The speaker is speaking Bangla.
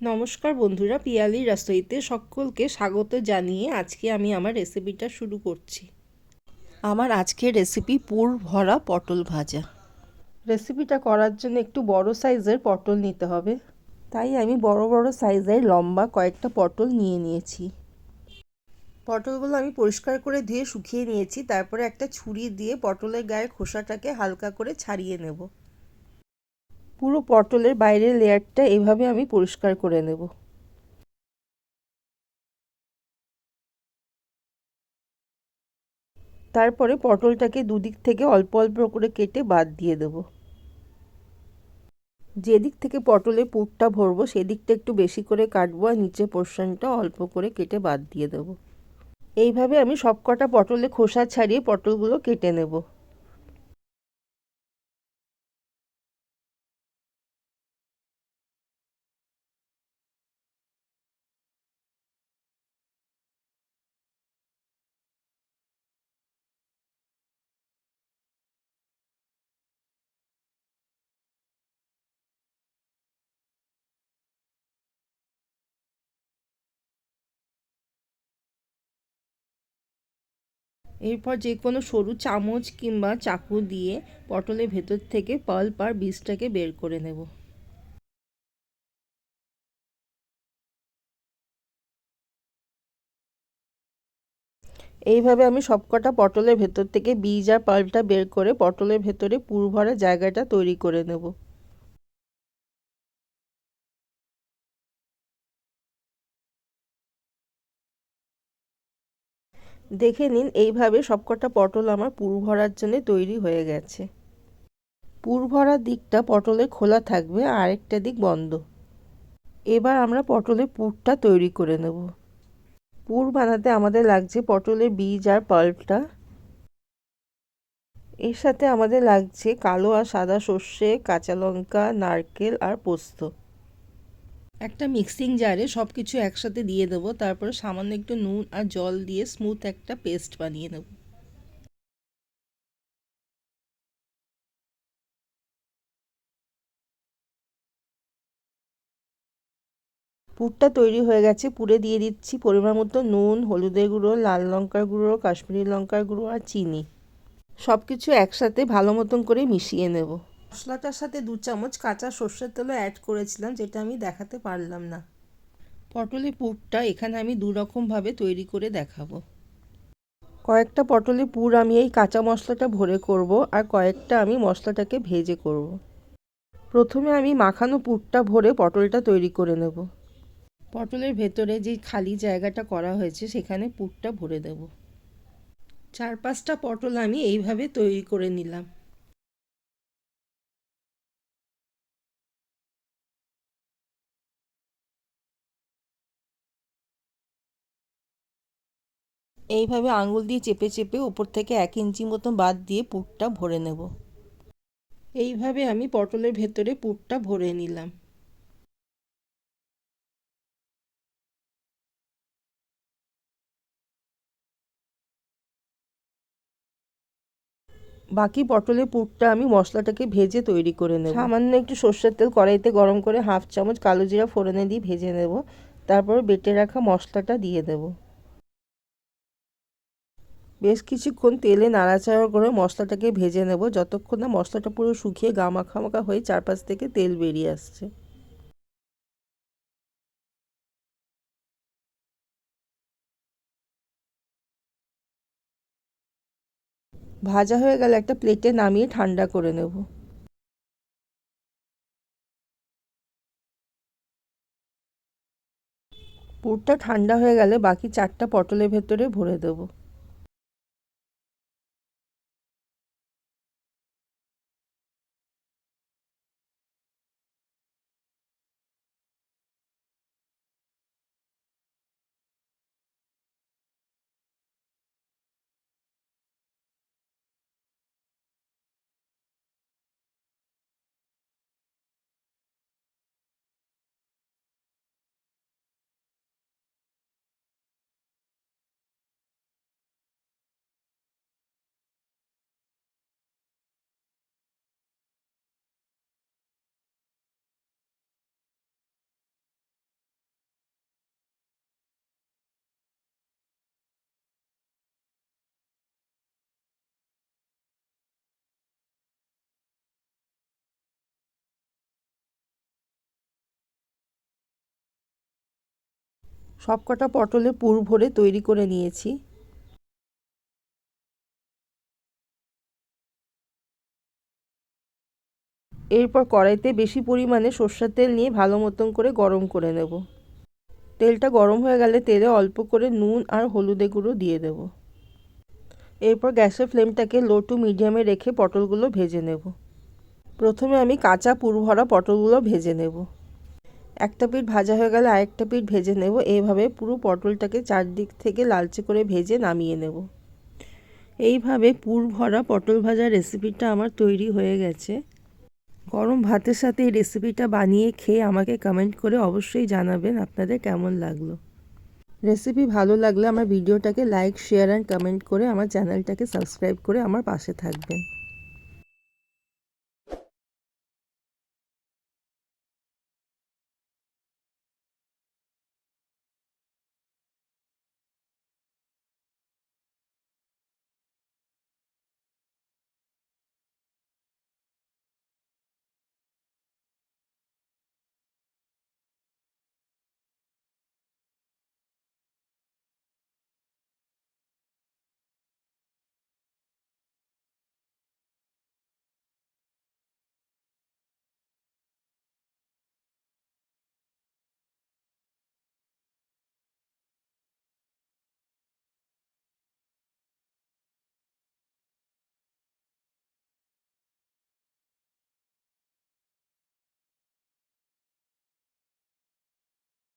নমস্কার বন্ধুরা পিয়ালির রাসইতে সকলকে স্বাগত জানিয়ে আজকে আমি আমার রেসিপিটা শুরু করছি। আমার আজকের রেসিপি পুর ভরা পটল ভাজা। রেসিপিটা করার জন্য একটু বড় সাইজের পটল নিতে হবে। তাই আমি বড় বড় সাইজের লম্বা কয়েকটা পটল নিয়ে নিয়েছি। পটলগুলো আমি পরিষ্কার করে ধুয়ে শুকিয়ে নিয়েছি, তারপরে একটা ছুরি দিয়ে পটলের গায়ে খোসাটাকে হালকা করে ছাড়িয়ে নেব। পুরো পটলের বাইরের লেয়ারটা এভাবে আমি পরিষ্কার করে নেব। তারপরে পটলটাকে দুদিক থেকে অল্প অল্প করে কেটে বাদ দিয়ে দেব। যেদিক থেকে পটলে পুরটা ভরবো, সেদিকটা একটু বেশি করে কাটবো আর নিচে পোর্শনটা অল্প করে কেটে বাদ দিয়ে দেব। এইভাবে আমি সব কটা পটলে খোসা ছাড়িয়ে পটলগুলো কেটে নেব। এরপর যে কোনো সরু চামচ কিংবা চাকু দিয়ে পটলের ভেতর থেকে পাল্প আর বীজটাকে বের করে নেব। এইভাবে আমি সবকটা পটলের ভেতর থেকে বীজ আর পাল্পটা বের করে পটলের ভেতরে পুর ভরা জায়গাটা তৈরি করে নেব। দেখে নিন, এইভাবে সবকটা পটল আমার পুর ভরার জন্য তৈরি হয়ে গেছে। পুর ভরার দিকটা পটলে খোলা থাকবে আর আরেকটা দিক বন্ধ। এবার আমরা পটলের পুরটা তৈরি করে নেব। পুর বানাতে আমাদের লাগছে পটলের বীজ আর পাল্পটা। এর সাথে আমাদের লাগছে কালো আর সাদা সর্ষে, কাঁচা লঙ্কা, নারকেল আর পোস্ত। একটা মিক্সিং জারে সব কিছু একসাথে দিয়ে দেবো। তারপরে সামান্য একটু নুন আর জল দিয়ে স্মুথ একটা পেস্ট বানিয়ে নেব। পুরটা তৈরি হয়ে গেছে। পুরে দিয়ে দিচ্ছি পরিমাণ মতো নুন, হলুদের গুঁড়ো, লাল লঙ্কার গুঁড়ো, কাশ্মীরি লঙ্কার গুঁড়ো আর চিনি। সব কিছু একসাথে ভালো মতন করে মিশিয়ে নেব। মশলাটার সাথে দু চামচ কাঁচা সর্ষের তেলও অ্যাড করেছিলাম, যেটা আমি দেখাতে পারলাম না। পটলের পুরটা এখানে আমি দু রকমভাবে তৈরি করে দেখাবো। কয়েকটা পটলের পুর আমি এই কাঁচা মশলাটা ভরে করব আর কয়েকটা আমি মশলাটাকে ভেজে করব। প্রথমে আমি মাখানো পুরটা ভরে পটলটা তৈরি করে নেব। পটলের ভেতরে যে খালি জায়গাটা করা হয়েছে, সেখানে পুরটা ভরে দেব। চার পাঁচটা পটল আমি এইভাবে তৈরি করে নিলাম। এইভাবে আঙুল দিয়ে চেপে চেপে ওপর থেকে এক ইঞ্চি মতো বাদ দিয়ে পুরটা ভরে নেব। এইভাবে আমি পটলের ভেতরে পুরটা ভরে নিলাম। বাকি পটলের পুরটা আমি মশলাটাকে ভেজে তৈরি করে নেব। সামান্য একটু সর্ষের তেল কড়াইতে গরম করে হাফ চামচ কালো জিরা ফোড়নে দিয়ে ভেজে নেব। তারপর বেটে রাখা মশলাটা দিয়ে দেবো। বেশ কিছুক্ষণ তেলে নাড়াচাড়া করে মশলাটাকে ভেজে নেব। যতক্ষণ না মশলাটা পুরো শুকিয়ে গামাখামাখা হয়ে চারপাশ থেকে তেল বেরিয়ে আসছে। ভাজা হয়ে গেলে একটা প্লেটে নামিয়ে ঠান্ডা করে নেব। পুরটা ঠান্ডা হয়ে গেলে বাকি চারটা পটলের ভেতরে ভরে দেবো। সবকটা পটলে পুর ভরে তৈরি করে নিয়েছি। এরপর কড়াইতে বেশি পরিমাণে সর্ষের তেল নিয়ে ভালো মতন করে গরম করে নেব। তেলটা গরম হয়ে গেলে তেলে অল্প করে নুন আর হলুদে গুঁড়ো দিয়ে দেব। এরপর গ্যাসের ফ্লেমটাকে লো টু মিডিয়ামে রেখে পটলগুলো ভেজে নেব। প্রথমে আমি কাঁচা পুর ভরা পটলগুলো ভেজে নেব। একটা পিঠ ভাজা হয়ে গেলে আরেকটা পিঠ ভেজে নেব। এইভাবে পুরো পটলটাকে চারদিক থেকে লালচে করে ভেজে নামিয়ে নেব। এইভাবে পুর ভরা পটল ভাজা রেসিপিটা আমার তৈরি হয়ে গেছে। গরম ভাতের সাথে এই রেসিপিটা বানিয়ে খেয়ে আমাকে কমেন্ট করে অবশ্যই জানাবেন আপনাদের কেমন লাগল। রেসিপি ভালো লাগলে আমার ভিডিওটাকে লাইক, শেয়ার অ্যান্ড কমেন্ট করে আমার চ্যানেলটাকে সাবস্ক্রাইব করে আমার পাশে থাকবেন।